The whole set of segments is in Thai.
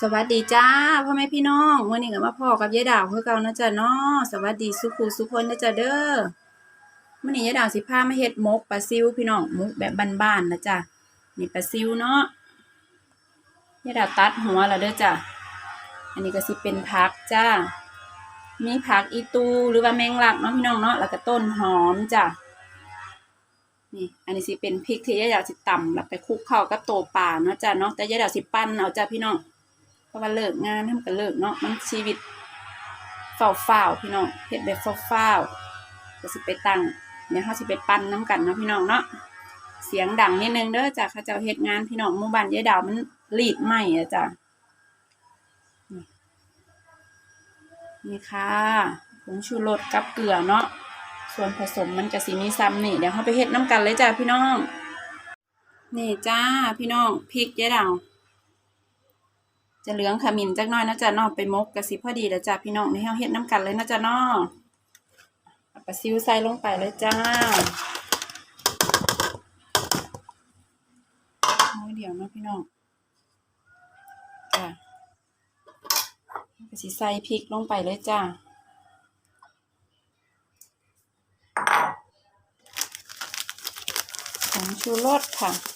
สวัสดีจ้าพ่อแม่พี่น้องวันนี้ก็มาพ่อกับยายดาวคือเก่านะจ๊ะเนาะสวัสดีสุขูสุคนนะจ๊ะเด้อวันนี้ยายดาวสิพามาเฮ็ดมกปลาซิวพี่น้องหมกแบบบ้านๆนะจ๊ะนี่ปลาซิวเนาะยายดาวตัดหัวแล้วเด้อจ้ะอันนี้ก็สิเป็นผักจ้ามีผักอีตูหรือว่าแมงลักเนาะพี่น้องเนาะแล้วก็ต้นหอมจ้ะนี่อันนี้สิเป็นพริกที่ยายดาวสิตำแล้วไปคลุกเข้ากับโตป่าเนาะจ้ะเนาะแต่ยายดาวสิปั้นเอาจ้ะพี่น้อง ราะว่าเลิกงานทำกันเลิกเนาะมันชีวิตเฝ้าเฝ้าวพี่น้องเฮ็ดแบบเฝ้าเฝ้าวๆก็สิไปตั้งเดี๋ยวเขาสิไปปั้นน้ำกันเนาะพี่น้องเนาะเสียงดังนิดนึงเด้อจ้ะเขาเจ้าเฮ็ดงานพี่น้องมู่บ้านยายดาวมันรีดไหมอะจ้ะนี่ค่ะผงชูรสกับเกลือเนาะส่วนผสมมันก็สิมีซ้ำนี่เดี๋ยวเขาไปเฮ็ดน้ำกันเลยจ้ะพี่น้อง นี่จ้าพี่น้องพริกยายดาว จะเหลืองขมิ้นจักน้อยนะจ๊ะเนองไปมกกะสิพอดีแล้วจ้ะพี่น้องในเฮาเฮ็ดน้ำกันเลยนะจ๊ะนอเอาปลาซิวใส่ลงไปเลยจ้าน้อยเดียวนาะพี่น้องจ้ะกะสิใส่พริกลงไปเลยจ้าผงชูรสค่ะ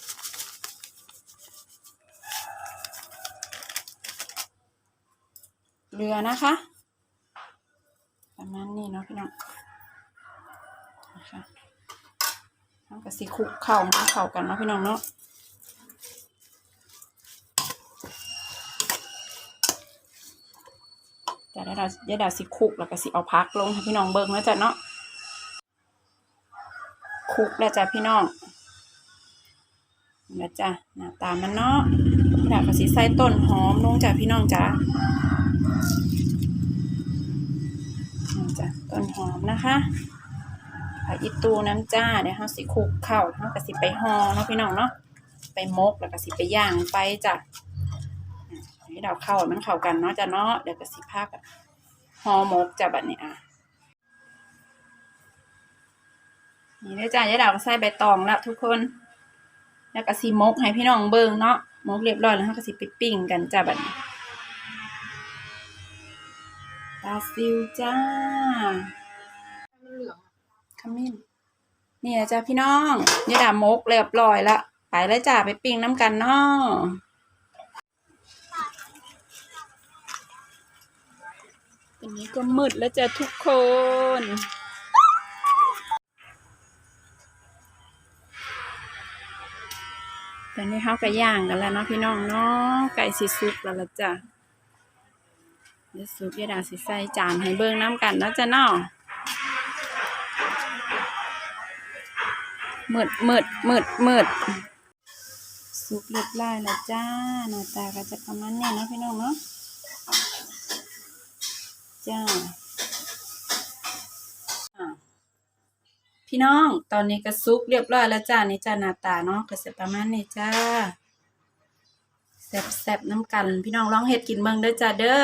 เรือนะคะ ประมาณนี้เนาะพี่น้องนะคะทำกับสีคลุกเข่าเข้ากันเนาะพี่น้องเนาะแต่ได้เราได้ดาวสิคลุกแล้วก็สิเอาพักลงให้พี่น้องเบิ่งนะจ๊ะเนาะคลุกแล้วจ้ะพี่น้องแล้วจ้ะหน้าตามันเนาะดาวก็สิใส่ต้นหอมลงจ้ะพี่น้องจ้ะ ต้นหอมนะคะผักอีตูน้ำจ้าเดี๋ยวเราสิคลุกเข้าเราก็สิไปห่อเนาะพี่น้องเนาะไปมกแล้วก็สิไปย่างไปจ้ะให้เราเข้ามันเข้ากันเนาะจ้ะเนาะเดี๋ยวก็สิพากันห่อมกจ้ะบัดนี้อะนี่เลยจ้ะยายดาวก็ใส่ใบตองแล้วทุกคน แล้วก็สิมกให้พี่น้องเบิ่งเนาะมกเรียบร้อยแล้วเราก็สิไปปิ้งกันจ้ะบัดนี้าซิวจ้าขมิ้นนี่นะจ้าพี่น้องยายดามกเรียบร้อยละไปแล้วจ้าไปปิ้งน้ำกันเนาะอันนี้ก็มืดแล้วจ้ะทุกคนตอนนี้เขาก็ย่างกันแล้วเนาะพี่น้องเนาะไก่สิสุกแล้วละจ้ะ เดี๋ยวสุกยายดาสิใส่จานให้เบิ่งน้ำกันนะจ๊ะเนาะมืดมืดมืดมืดสุกเรียบร้อยแล้วจ้าหน้าตาก็จะประมาณนี้นะพี่น้องเนาะจ้าพี่น้องตอนนี้ก็สุกเรียบร้อยแล้วจ้านี่จ้าหน้าตาเนาะก็จะประมาณนี้จ้าแซ่บๆน้ำกัน พี่น้องลองเฮ็ดกินเบิ่งเด้อจ้าเด้อ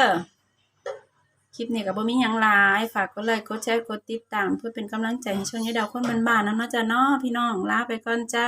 คลิปนี้ก็บ่มีหยังหลาย ฝากกดไลค์กดแชร์กดติดตาม เพื่อเป็นกำลังใจให้ช่องยายดาวคนบ้านๆนะเนาะจ้าเนาะพี่น้องลาไปก่อนจ้า